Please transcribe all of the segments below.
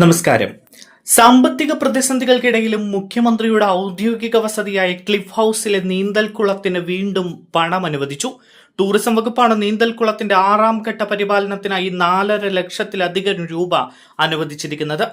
നമസ്കാരം. സാമ്പത്തിക പ്രതിസന്ധികൾക്കിടയിലും മുഖ്യമന്ത്രിയുടെ ഔദ്യോഗിക വസതിയായ ക്ലിഫ് ഹൌസിലെ നീന്തൽക്കുളത്തിന് വീണ്ടും പണം അനുവദിച്ചു. ടൂറിസം വകുപ്പാണ് നീന്തൽക്കുളത്തിന്റെ ആറാം ഘട്ട പരിപാലനത്തിനായി നാലര ലക്ഷത്തിലധികം രൂപ അനുവദിച്ചിരിക്കുന്നത്.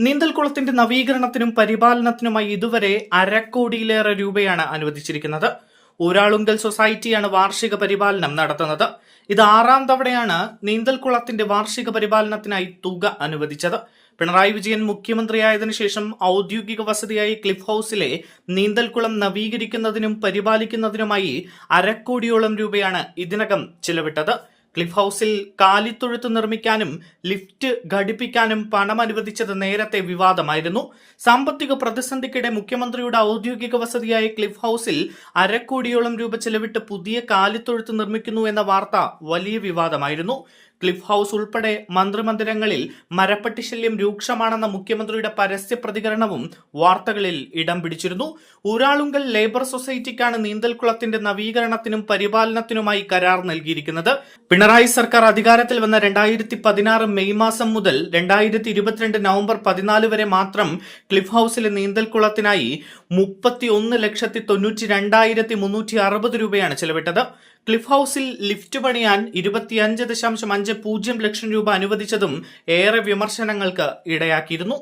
നീന്തൽക്കുളത്തിന്റെ നവീകരണത്തിനും പരിപാലനത്തിനുമായി ഇതുവരെ അരക്കോടിയിലേറെ രൂപയാണ് അനുവദിച്ചിരിക്കുന്നത്. ഊരാളുങ്കൽ സൊസൈറ്റിയാണ് വാർഷിക പരിപാലനം നടത്തുന്നത്. ഇത് ആറാം തവണയാണ് നീന്തൽക്കുളത്തിന്റെ വാർഷിക പരിപാലനത്തിനായി തുക അനുവദിച്ചത്. പിണറായി വിജയൻ മുഖ്യമന്ത്രിയായതിനു ശേഷം ഔദ്യോഗിക വസതിയായി ക്ലിഫ് ഹൌസിലെ നീന്തൽക്കുളം നവീകരിക്കുന്നതിനും പരിപാലിക്കുന്നതിനുമായി അരക്കോടിയോളം രൂപയാണ് ഇതിനകം ചിലവിട്ടത്. ക്ലിഫ് ഹൌസിൽ കാലിത്തൊഴുത്ത് നിർമ്മിക്കാനും ലിഫ്റ്റ് ഘടിപ്പിക്കാനും പണം അനുവദിച്ചത് നേരത്തെ വിവാദമായിരുന്നു. സാമ്പത്തിക പ്രതിസന്ധിക്കിടെ മുഖ്യമന്ത്രിയുടെ ഔദ്യോഗിക വസതിയായ ക്ലിഫ് ഹൌസിൽ അരക്കോടിയോളം രൂപ ചെലവിട്ട് പുതിയ കാലിത്തൊഴുത്ത് നിർമ്മിക്കുന്നു എന്ന വാർത്ത വലിയ വിവാദമായിരുന്നു. ക്ലിഫ് ഹൌസ് ഉൾപ്പെടെ മന്ത്രിമന്ദിരങ്ങളിൽ മരപ്പട്ടി ശല്യം രൂക്ഷമാണെന്ന മുഖ്യമന്ത്രിയുടെ പരസ്യ പ്രതികരണവും വാർത്തകളിൽ ഇടം പിടിച്ചിരുന്നു. ഊരാളുങ്കൽ ലേബർ സൊസൈറ്റിക്കാണ് നീന്തൽക്കുളത്തിന്റെ നവീകരണത്തിനും പരിപാലനത്തിനുമായി കരാർ നൽകിയിരിക്കുന്നത്. പിണറായി സർക്കാർ അധികാരത്തിൽ വന്ന രണ്ടായിരത്തി പതിനാറ് മെയ് മാസം മുതൽ രണ്ടായിരത്തി ഇരുപത്തിരണ്ട് നവംബർ പതിനാല് വരെ മാത്രം ക്ലിഫ് ഹൌസിലെ നീന്തൽക്കുളത്തിനായി മുപ്പത്തി ഒന്ന് ലക്ഷത്തി തൊണ്ണൂറ്റി രണ്ടായിരത്തി മുന്നൂറ്റി അറുപത് രൂപയാണ് ചെലവിട്ടത്. ക്ലിഫ് ഹൌസിൽ ലിഫ്റ്റ് പണിയാൻ ഇരുപത്തിയഞ്ച് ദശാംശം അഞ്ച് പൂജ്യം ലക്ഷം രൂപ അനുവദിച്ചതും ഏറെ വിമർശനങ്ങൾക്ക് ഇടയാക്കിയിരുന്നു